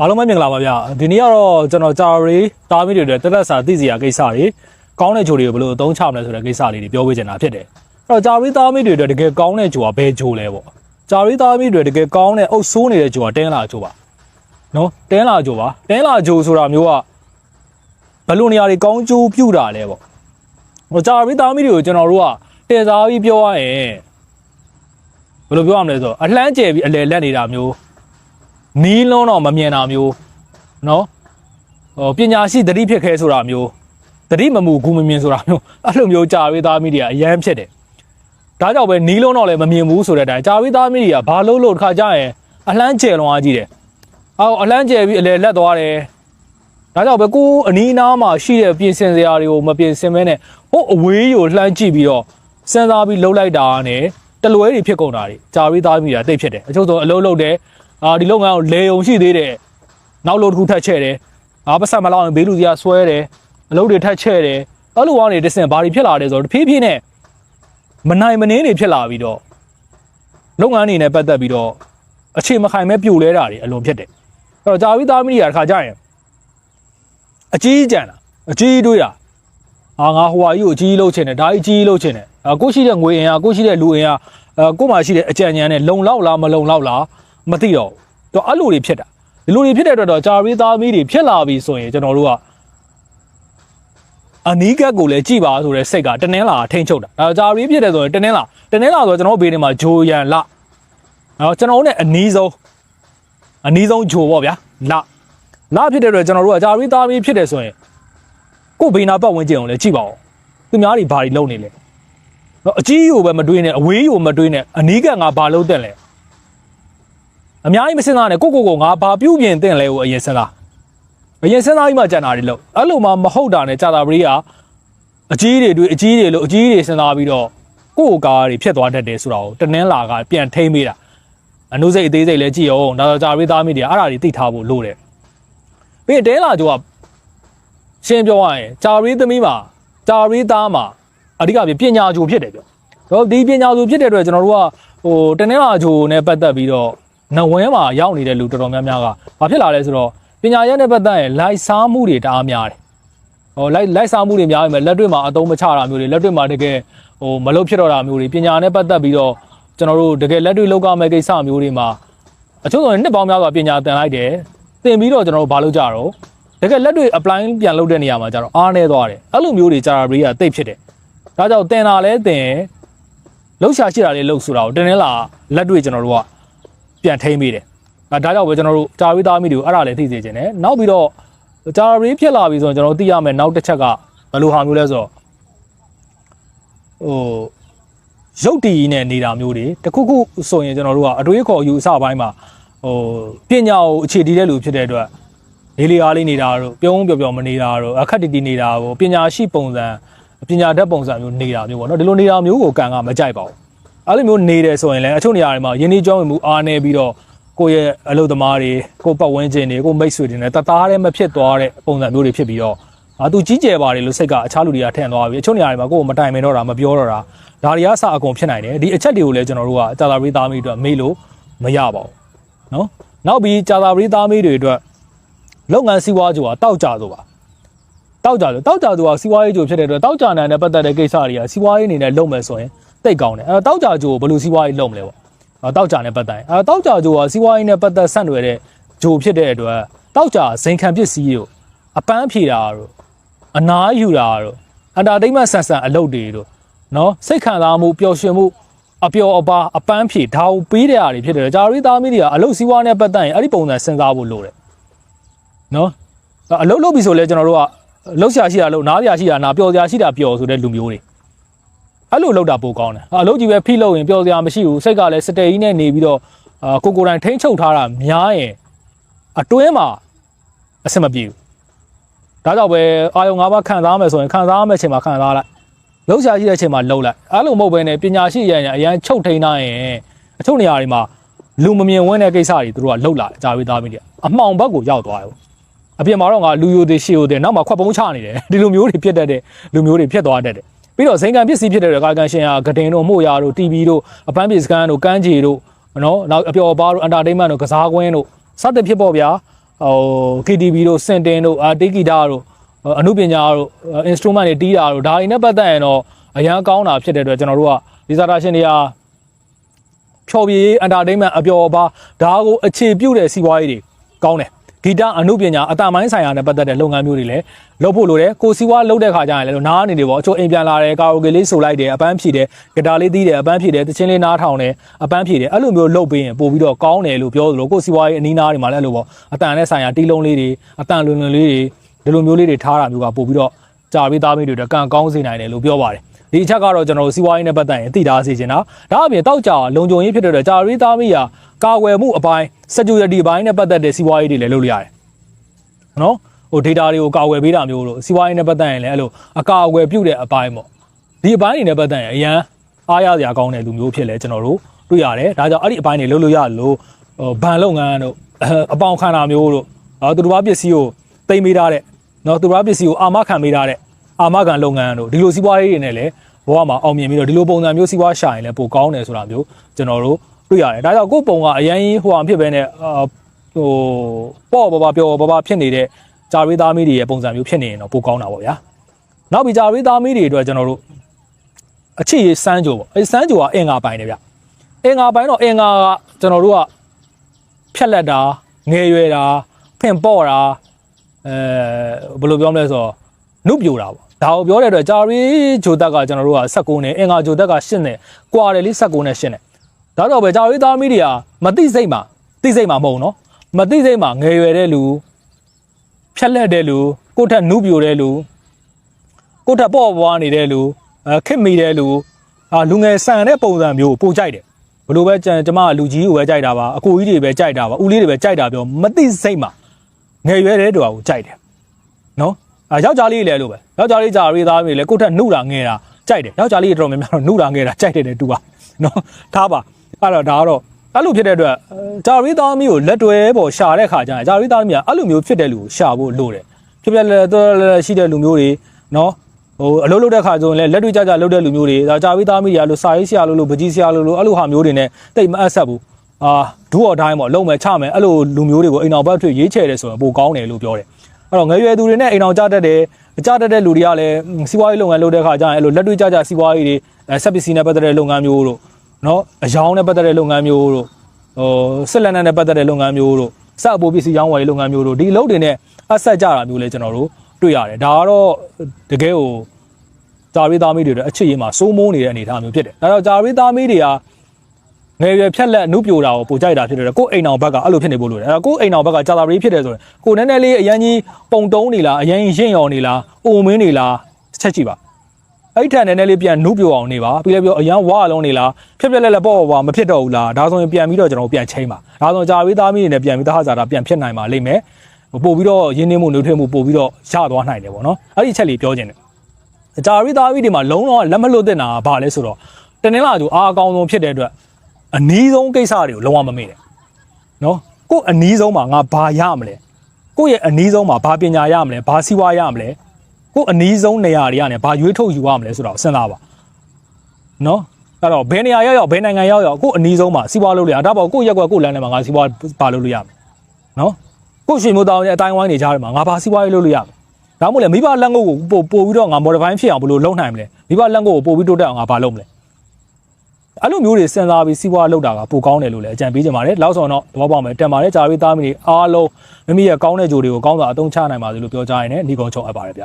အားလုံးပဲမင်္ဂလာပါဗျာဒီနေ့ကတော့ကျွန်တော်ကြာရီတားမီတွေအတွက်တက်တက်စာသိစီရာကိစ္စတွေကောင်းတဲ့ဂျိုတွေကိုဘယ်လိုအသုံးချမလဲဆိုတဲ့ကိစ္စလေးတွေပြောပြချင်တာဖြစ်တယ်အဲ့တော့ကြာရီတားမီတွေအတွက်တကယ်ကောင်းတဲ့ဂျိုကဘယ်ဂျိုလဲပေါ့ကြာရီတားမီတွေတကယ်ကောင်းတဲ့အုပ်ဆိုးနေတဲ့ဂျိုကတင်းလာဂျိုပါနော်တင်းလာဂျိုပါတင်းလာဂျိုဆိုတာမျိုးကဘယ်လိုနေရာတွေကောင်းကျိုးပြုတာလဲပေါ့ဟိုကြာရီတားမီတွေကိုကျွန်တော်တို့ကတင်စားပြီးပြောရရင်ဘယ်လိုပြောရမလဲဆိုတော့အလှမ်းကျယ်ပြီးအလယ်လက်နေတာမျိုး နီးလုံးတော့မမြင်တာမျိုးနော်ဟိုပညာရှိသတိဖြစ်ခဲဆိုတာမျိုးသတိမမူကူမမြင်ဆိုတာမျိုးအဲ့လိုမျိုးကြာဝေးသားမိတွေကအယမ်းဖြစ်တယ်ဒါကြောင့်ပဲနီးလုံးတော့လည်းမမြင်ဘူးဆိုတဲ့အတိုင်းကြာဝေးသားမိတွေကဘာလို့လို့တစ်ခါကြာရင်အလှမ်းကျယ်လွန်အားကြီးတယ်အော်အလှမ်းကျယ်ပြီးအလေလက်သွားတယ်ဒါကြောင့်ပဲကိုအနီးနားမှာရှိတဲ့ပြင်ဆင်စရာတွေကိုမပြင်ဆင်မဲနဲ့ဟိုအဝေးကိုလှမ်းကြည့်ပြီးတော့စဉ်းစားပြီးလှုပ်လိုက်တာနဲ့တလွဲတွေဖြစ်ကုန်တာတွေကြာဝေးသားမိတာတိတ်ဖြစ်တယ်အချို့ဆိုအလုံးလုံးတယ် အာဒီလုပ်ငန်းကိုလေုံရှိသေးတယ်နောက်လို့တစ်ခုထပ်ချဲ့တယ်အာပတ်ဆက်မလောက်ရင်ဘေးလူကြီးကဆွဲတယ်အလုပ်တွေထပ်ချဲ့တယ်အဲ့လိုကနေတစင်ဘာတွေဖြစ်လာတယ်ဆိုတော့တဖြည်းဖြည်းနဲ့မနိုင်မနှင်းတွေဖြစ်လာပြီးတော့လုပ်ငန်းတွေနဲ့ပတ်သက်ပြီးတော့အခြေမခိုင်မဲပြိုလဲတာတွေအလွန်ဖြစ်တယ်အဲ့တော့ကြာပြီးသားမိရတခါကြရင်အကြီးကြံတာအကြီးတွေးတာအာငါဟိုဟာကြီးကိုအကြီးလှုပ်ချင်တယ်ဒါကြီးအကြီးလှုပ်ချင်တယ်အာကိုရှိတဲ့ငွေအင်အားကိုရှိတဲ့လူအင်အားအာကိုမှရှိတဲ့အကြံဉာဏ်နဲ့လုံလောက်လားမလုံလောက်လား မသိတော့ဘူးတော့အဲ့လိုတွေဖြစ်တာဒီလိုတွေဖြစ်တဲ့အတွက်တော့ဂျာရီသားမီးတွေဖြစ်လာပြီဆိုရင်ကျွန်တော်တို့ကအနီးကပ်ကိုလည်းကြည်ပါဆိုတဲ့စိတ်ကတနင်းလာထိန်ချုပ်တာဒါဂျာရီဖြစ်တယ်ဆိုရင်တနင်းလာတနင်းလာဆိုတော့ကျွန်တော်တို့ဘေးထဲမှာဂျိုရန်လနော်ကျွန်တော်တို့ ਨੇ အနီးဆုံးအနီးဆုံးဂျိုပေါ့ဗျာလလဖြစ်တဲ့အတွက်ကျွန်တော်တို့ကဂျာရီသားမီးဖြစ်တယ်ဆိုရင်ကို့ဘေးနာပတ်ဝန်းကျင်ကိုလည်းကြည်ပါအောင်သူများတွေဘာတွေလုပ်နေလဲနော်အကြီးကိုပဲမတွေးနဲ့အဝေးကိုမတွေးနဲ့အနီးကပ်ငါဘာလုပ်တဲ့လဲ အများကြီးမစဉ်းစားနဲ့ကိုကိုကိုငါဘာပြုတ်ပြင်တင်လဲကိုအရင်စဉ်းစားအရင်စဉ်းစားပြီးမှကြံတာတွေလို့အဲ့လိုမှမဟုတ်တာနဲ့ကြာတာပရိကအကြီးတွေတွေ့အကြီးတွေလို့အကြီးတွေစဉ်းစားပြီးတော့ကိုကိုကားတွေဖြစ်သွားတတ်တယ်ဆိုတာကိုတနင်းလာကပြန်ထိမ့်မိတာအနုစိတ်အသေးစိတ်လည်းကြည့်အောင်ဒါဆိုကြာပရိသားမိတွေအဲ့ဒါတွေသိထားဖို့လိုတယ်ပြီးရင်တဲလာကျော်ကရှင်းပြောရရင်ကြာပရိသမီးမှာကြာပရိသားမှာအဓိကပြပညာဂျိုဖြစ်တယ်ပြောတော့ဒီပညာဂျိုဖြစ်တဲ့အတွက်ကျွန်တော်တို့ကဟိုတနင်းလာဂျိုနဲ့ပတ်သက်ပြီးတော့ နဝင်းမှာရောက်နေတဲ့လူတော်တော်များများကဘာဖြစ်လာလဲဆိုတော့ပညာရက်နဲ့ပတ်သက်ရင်လိုက်စားမှုတွေတအားများတယ်။ဟိုလိုက်လိုက်စားမှုတွေများပြီမဲ့လက်တွေ့မှာအသုံးမချတာမျိုးတွေလက်တွေ့မှာတကယ်ဟိုမလုပ်ဖြစ်တော့တာမျိုးတွေပညာနဲ့ပတ်သက်ပြီးတော့ကျွန်တော်တို့တကယ်လက်တွေ့လောက်ကမဲ့ကိစ္စမျိုးတွေမှာအချို့ဆိုရင်နှစ်ပေါင်းများစွာပညာသင်လိုက်တယ်။သင်ပြီးတော့ကျွန်တော်တို့ဘာလုပ်ကြတော့တကယ်လက်တွေ့ apply ပြန်လုပ်တဲ့နေရာမှာကျတော့အားနေသွားတယ်။အဲ့လိုမျိုးတွေကြာတာဘရီကတိတ်ဖြစ်တယ်။ဒါကြောင့်သင်တာလဲသင်လှုပ်ရှားရှိတာလေးလှုပ်ဆိုတာကိုတင်းနေလာလက်တွေ့ကျွန်တော်တို့က ပြန်ထိမ့်မိတယ်။ဒါဒါကြောင့်ပဲကျွန်တော်တို့ကြာဝေးသားမိတွေကိုအဲ့ဒါလည်းသိစေချင်တယ်။နောက်ပြီးတော့ကြာဝေးဖြစ်လာပြီဆိုရင်ကျွန်တော်တို့သိရမယ်နောက်တစ်ချက်ကဘယ်လိုဟာမျိုးလဲဆိုတော့ဟိုရုပ်တည်နဲ့နေတာမျိုးတွေတခုခုဆိုရင်ကျွန်တော်တို့ကအတွေးခေါ်ယူအစပိုင်းမှာဟိုပညာကိုအခြေတည်တဲ့လူဖြစ်တဲ့အတွက်လေးလေးအားလေးနေတာတို့ပြုံးပျော်ပျော်မနေတာတို့အခက်တည်တည်နေတာကိုပညာရှိပုံစံပညာတတ်ပုံစံမျိုးနေတာမျိုးပေါ့နော်ဒီလိုနေတာမျိုးကိုကံကမကြိုက်ပါဘူး အဲ့လိုမျိုးနေတယ်ဆိုရင်လည်းအချို့နေရာတွေမှာယင်းနှီးကြောင်းဝင်မှုအားနေပြီးတော့ကိုယ့်ရဲ့အလုပ်သမားတွေကိုယ့်ပတ်ဝန်းကျင်တွေကိုယ့်မိတ်ဆွေတွေနဲ့တသားတည်းမဖြစ်သွားတဲ့ပုံစံမျိုးတွေဖြစ်ပြီးတော့အာသူကြီးကျယ်ပါတယ်လို့စိတ်ကအခြားလူတွေကထင်သွားပြီအချို့နေရာတွေမှာကိုယ့်ကိုမတိုင်ပင်တော့တာမပြောတော့တာဒါတွေကအစအကုန်ဖြစ်နိုင်တယ်ဒီအချက်တွေကိုလည်းကျွန်တော်တို့ကကြာသာပရိသားမိတွေအတွက်မေးလို့မရပါဘူးနော်နောက်ပြီးကြာသာပရိသားမိတွေအတွက်လုပ်ငန်းစီးပွားကြိုကတောက်ကြဆိုပါတောက်ကြဆိုတောက်ကြဆိုတာစီးပွားရေးကြိုဖြစ်တဲ့အတွက်တောက်ကြနိုင်တဲ့ပတ်သက်တဲ့ကိစ္စတွေကစီးပွားရေးအနေနဲ့လုပ်မယ်ဆိုရင် တိတ်ကောင်းတယ်အဲတော့တောက်ကြဂျိုဘယ်လိုစီးပွားရေးလုပ်မလဲပေါ့အဲတောက်ကြနဲ့ပတ်သက်ရင်အဲတောက်ကြဂျိုကစီးပွားရေးနဲ့ပတ်သက်ဆက်နွယ်တဲ့ဂျိုဖြစ်တဲ့အတွက်တောက်ကြဇိမ်ခံပစ္စည်းတို့အပန်းဖြေတာတို့အနားယူတာတို့အန်တာတိတ်မဆန်ဆန်အလုပ်တွေတို့နော်စိတ်ခံစားမှုပျော်ရွှင်မှုအပျော်အပါအပန်းဖြေဒါကိုပေးတဲ့အားတွေဖြစ်တယ်ဂျာရီသားမီးတွေကအလုပ်စီးပွားနဲ့ပတ်သက်ရင်အဲ့ဒီပုံစံစဉ်းစားဖို့လိုတယ်နော်အလုပ်လုပ်ပြီဆိုလဲကျွန်တော်တို့ကလှုပ်ရှားရှိတာလှုပ်နားရှားရှိတာနားပျော်စရာရှိတာပျော်ဆိုတဲ့လူမျိုးတွေ အဲ့လိုလောက်တာပိုကောင်းတယ်အလုပ်ကြီးပဲဖိလို့ရင်ပျော်စရာမရှိဘူးစိတ်ကလည်းစတေကြီးနဲ့နေပြီးတော့အာကိုကိုယ်တိုင်ထိန်းချုပ်ထားတာများရင်အတွင်းမှာအဆင်မပြေဘူးဒါကြောင့်ပဲအာယုံ၅ပါးခံစားမယ်ဆိုရင်ခံစားမယ်အချိန်မှာခံစားလိုက်လှုပ်ရှားရှိတဲ့အချိန်မှာလှုပ်လိုက်အဲ့လိုမဟုတ်ဘဲနဲ့ပညာရှိရရင်အရန်ချုပ်ထိန်းထားရင်အချို့နေရာတွေမှာလူမမြင်ဝန်းတဲ့ကိစ္စတွေသူတို့ကလှုပ်လာကြာပြီးသားပြီးတယ်အမှောင်ဘက်ကိုရောက်သွားတယ်အပြင်မှာတော့ငါလူယိုသေးရှီယိုသေးနောက်မှာခွက်ပုံးချနေတယ်ဒီလိုမျိုးတွေဖြစ်တတ်တဲ့လူမျိုးတွေဖြစ်သွားတတ်တယ် ပြီးတော့ဇိမ်ကန်ပစ္စည်းဖြစ်တဲ့ကာကန်ရှင်ဟာဂဒင်တို့မှုရာတို့ TV တို့အပန်းပစ္စကန်တို့ကန်းချီတို့နော်နောက်အပျော်ပါတို့ entertainment တို့ကစားကွင်းတို့စသဖြင့်ပေါ့ဗျာဟို KTV တို့စင်တင်တို့အာတေးဂီတာတို့အနုပညာတို့ instrument တွေတီးတာတို့ဒါတွေနဲ့ပတ်သက်ရင်တော့အရန်ကောင်းတာဖြစ်တဲ့အတွက်ကျွန်တော်တို့ကဒီဇာတာရှင်တွေကဖြော်ပြရေး entertainment အပျော်ပါဒါကိုအခြေပြုတဲ့စီးပွားရေးတွေကောင်းတယ် ဂီတအနုပညာအတမိုင်းဆိုင်ရာနဲ့ပတ်သက်တဲ့လုပ်ငန်းမျိုးတွေလည်းလုပ်ဖို့လိုတယ်ကိုစီးပွားလုပ်တဲ့ခါကျရင်လည်းနားအနေတွေပေါ့အချို့အိမ်ပြန်လာတယ်ကာရိုကေလေးဆိုလိုက်တယ်အပန်းဖြည့်တယ်ဂီတာလေးတီးတယ်အပန်းဖြည့်တယ်တချင်းလေးနားထောင်တယ်အပန်းဖြည့်တယ်အဲ့လိုမျိုးလုပ်ပေးရင်ပို့ပြီးတော့ကောင်းတယ်လို့ပြောသလိုကိုစီးပွားရေးအနီးနားတွေမှာလည်းအဲ့လိုပေါ့အတန်နဲ့ဆိုင်ရာတီးလုံးလေးတွေအတန်လွန်လွန်လေးတွေဒီလိုမျိုးလေးတွေထားတာမျိုးကပို့ပြီးတော့ကြာပြီးသားမိတွေတော့ကံကောင်းစေနိုင်တယ်လို့ပြောပါတယ် ဒီအချက်ကတော့ကျွန်တော်တို့စီးပွားရေးနဲ့ပတ်သက်ရင်သိထားစေချင်တာဒါအပြင်တောက်ကြလုံခြုံရေးဖြစ်တဲ့အတွက်ကြာပြီးသားမိရာကာဝယ်မှုအပိုင်း security ဘိုင်းနဲ့ပတ်သက်တဲ့စီးပွားရေးတွေလည်းလုပ်လို့ရတယ်နော်ဟို data တွေကိုကာဝယ်ပေးတာမျိုးလို့စီးပွားရေးနဲ့ပတ်သက်ရင်လည်းအဲ့လိုအကာအကွယ်ပြုတ်တဲ့အပိုင်းပေါ့ဒီအပိုင်းတွေနဲ့ပတ်သက်ရင်အရန်အားရစရာကောင်းတဲ့လူမျိုးဖြစ်လဲကျွန်တော်တို့တွေ့ရတယ်ဒါကြောင့်အဲ့ဒီအပိုင်းတွေလုပ်လို့ရလို့ဟိုဘဏ်လုပ်ငန်းတို့အပေါင်ခံတာမျိုးတို့နော်သူတို့ဘာပစ္စည်းကိုတိမ့်ပေးထားတဲ့နော်သူတို့ဘာပစ္စည်းကိုအာမခံပေးထားတဲ့ အာမခံလုပ်ငန်းတို့ဒီလိုစီးပွားရေးတွေနဲ့လည်းဘဝမှာအောင်မြင်ပြီးတော့ဒီလိုပုံစံမျိုးစီးပွားရှာရင်လည်းပိုကောင်းတယ်ဆိုတာမျိုးကျွန်တော်တို့တွေ့ရတယ်ဒါကြောင့်ကိုယ့်ပုံကအရန်ကြီးဟိုအောင်ဖြစ်ပဲနဲ့အာဟိုပေါ့ဘဘပြောဘဘဖြစ်နေတဲ့ဂျာရီသားမီးတွေရဲ့ပုံစံမျိုးဖြစ်နေရင်တော့ပိုကောင်းတာပေါ့ဗျာနောက်ပြီးဂျာရီသားမီးတွေအတွက်ကျွန်တော်တို့အချစ်ရေးစမ်းကြိုပေါ့အဲစမ်းကြိုကအင်္ဂါပိုင်းတယ်ဗျအင်္ဂါပိုင်းတော့အင်္ဂါကကျွန်တော်တို့ကဖြက်လက်တာငယ်ရွယ်တာဖင်ပေါ့တာအဲဘယ်လိုပြောမလဲဆိုတော့နုပြိုတာပေါ့ ဒါကိုပြောတဲ့အတွက်ဂျာရီဂျိုတက်ကကျွန်တော်တို့က16နဲ့အင်္ဂါဂျိုတက်က8နဲ့ကွာတယ်လေ16နဲ့8နဲ့ဒါတော့ပဲဂျာရီသားမီးတွေကမသိစိတ်မှာသိစိတ်မှာမဟုတ်နော်မသိစိတ်မှာငယ်ရွယ်တဲ့လူဖြက်လက်တဲ့လူကိုယ့်ထက်နုပြိုတဲ့လူကိုယ့်ထက်ပေါ့ပွားနေတဲ့လူအဲခစ်မိတဲ့လူအာလူငယ်ဆန်တဲ့ပုံစံမျိုးကိုပို့ကြိုက်တယ်ဘလို့ပဲကျန်ကျမကလူကြီးကိုပဲကြိုက်တာပါအကိုကြီးတွေပဲကြိုက်တာပါဦးလေးတွေပဲကြိုက်တာပြောမသိစိတ်မှာငယ်ရွယ်တဲ့တူကိုကြိုက်တယ်နော် အာယောက်ျားလေးလည်းလို့ပဲယောက်ျားလေးကြာရေးသားပြီလေကိုယ့်ထက်နှုတာငယ်တာကြိုက်တယ်ယောက်ျားလေးတော်တော်များများတော့နှုတာငယ်တာကြိုက်တယ်တဲ့တူပါနော်ထားပါအဲ့တော့ဒါကတော့အဲ့လိုဖြစ်တဲ့အတွက်ဂျာရီသားမီးကိုလက်တွဲပေါ်ရှာတဲ့ခါကျရင်ဂျာရီသားမီးကအဲ့လိုမျိုးဖြစ်တဲ့လူကိုရှာဖို့လိုတယ်ဖြစ်ပြလဲတော်တော်ရှိတဲ့လူမျိုးတွေနော်ဟိုအလုပ်လုပ်တဲ့ခါကျရင်လည်းလက်တွေ့ကြကြလုပ်တဲ့လူမျိုးတွေဒါဂျာရီသားမီးတွေကလို့စာရေးဆရာလို့လို့ပကြီးဆရာလို့လို့အဲ့လိုဟာမျိုးတွေနဲ့တိတ်မအပ်ဆက်ဘူးအာဒူအော်တိုင်းပေါ့လုံးမယ်ချမယ်အဲ့လိုလူမျိုးတွေကိုအိမ်အောင်ဘက်ထွေရေးချယ်တယ်ဆိုရင်ပိုကောင်းတယ်လို့ပြောတယ် အဲ့တော့ငရွယ်သူတွေနဲ့အိမ်အောင်ကြတတ်တယ်အကြတတ်တဲ့လူတွေကလည်းစီးပွားရေးလုပ်ငန်းလုပ်တဲ့ခါကျရင်အဲ့လိုလက်တွေ့ကြကြစီးပွားရေးတွေဆက်ပစ္စည်းနဲ့ပတ်သက်တဲ့လုပ်ငန်းမျိုးတို့နော်အယောင်နဲ့ပတ်သက်တဲ့လုပ်ငန်းမျိုးတို့ဟိုစစ်လက်နက်နဲ့ပတ်သက်တဲ့လုပ်ငန်းမျိုးတို့စအပိုးပစ္စည်းရောင်းဝယ်ရေးလုပ်ငန်းမျိုးတို့ဒီအလုပ်တွေနဲ့အဆက်ကြတာမျိုးလည်းကျွန်တော်တို့တွေ့ရတယ်ဒါကတော့တကယ်ကိုဂျာရီသားမီးတွေအတွက်အချစ်ရေးမှာစိုးမိုးနေတဲ့အနေအထားမျိုးဖြစ်တယ်ဒါတော့ဂျာရီသားမီးတွေက ငယ်ရွယ်ဖြက်လက်နှုတ်ပြိုတာကိုပိုကြိုက်တာဖြစ်တယ်ကိုယ်အိမ်အောင်ဘက်ကအဲ့လိုဖြစ်နေဖို့လိုတယ်အဲ့တော့ကိုယ်အိမ်အောင်ဘက်ကဂျာတာရီဖြစ်တယ်ဆိုရင်ကိုယ်နည်းနည်းလေးအရန်ကြီးပုံတုံးနေလားအရန်ကြီးရင့်ရော်နေလားအိုမင်းနေလားချက်ကြည့်ပါအဲ့ထက်နည်းနည်းလေးပြန်နှုတ်ပြိုအောင်နေပါပြီးလည်းပြောအရန်ဝါလုံးနေလားဖြက်ဖြက်လက်လက်ပေါ့ပေါ့မဖြစ်တော့ဘူးလားဒါဆိုရင်ပြန်ပြီးတော့ကျွန်တော်ပြန်ချိန်ပါဒါဆိုဂျာရီသားမီးတွေနဲ့ပြန်ပြီးသားဟာဇာတာပြန်ဖြစ်နိုင်ပါလိမ့်မယ်ပို့ပြီးတော့ရင်းနှီးမှုနှုတ်ထွေးမှုပို့ပြီးတော့ရသွားနိုင်တယ်ပေါ့နော်အဲ့ဒီအချက်လေးပြောခြင်းတယ်ဂျာရီသားမီးတွေမှာလုံးတော့လက်မလွတ်တဲ့နာကဘာလဲဆိုတော့တနင်္လာကျအားအကောင်းဆုံးဖြစ်တဲ့အတွက် အနည်းဆုံးကိစ္စတွေကိုလုံးဝမမေ့နဲ့နော်ကို့အနည်းဆုံးမှာငါဘာရမလဲကိုယ့်ရဲ့အနည်းဆုံးမှာဘာပညာရမလဲဘာစီးပွားရမလဲကို့အနည်းဆုံးနေရာတွေကနေဘာရွေးထုတ်ယူရမလဲဆိုတော့စဉ်းစားပါနော်အဲ့တော့ဘယ်နေရာရောက်ရောက်ဘယ်နိုင်ငံရောက်ရောက်ကို့အနည်းဆုံးမှာစီးပွားလုပ်လို့ရဒါပေါ့ကို့ရက်ကွက်ကို့လမ်းထဲမှာငါစီးပွားဘာလုပ်လို့ရမလဲနော်ကို့ရှင်မိုးတောင်းရဲ့အတိုင်းဝိုင်းနေကြတယ်မှာငါဘာစီးပွားရေးလုပ်လို့ရမလဲဒါမှမဟုတ်လေမိဘလက်ငုပ်ကိုပို့ပို့ပြီးတော့ငါ modify ဖြစ်အောင်ဘယ်လိုလုပ်နိုင်မလဲမိဘလက်ငုပ်ကိုပို့ပြီးတိုးတက်အောင်ငါဘာလုပ်မလဲ အဲ့လိုမျိုးတွေစဉ်းစားပြီးစီးပွားလုပ်တာကပိုကောင်းတယ်လို့လည်းအကြံပေးကြပါတယ်လောက်ဆောင်တော့သဘောပေါက်မယ်တက်ပါတယ်ဂျာရီသားမီတွေအားလုံးမိမိရဲ့ကောင်းတဲ့ဂျိုတွေကိုကောင်းစွာအသုံးချနိုင်ပါစေလို့ပြောကြရရင်လည်းညီကုံချုံအပ်ပါတယ်ဗျ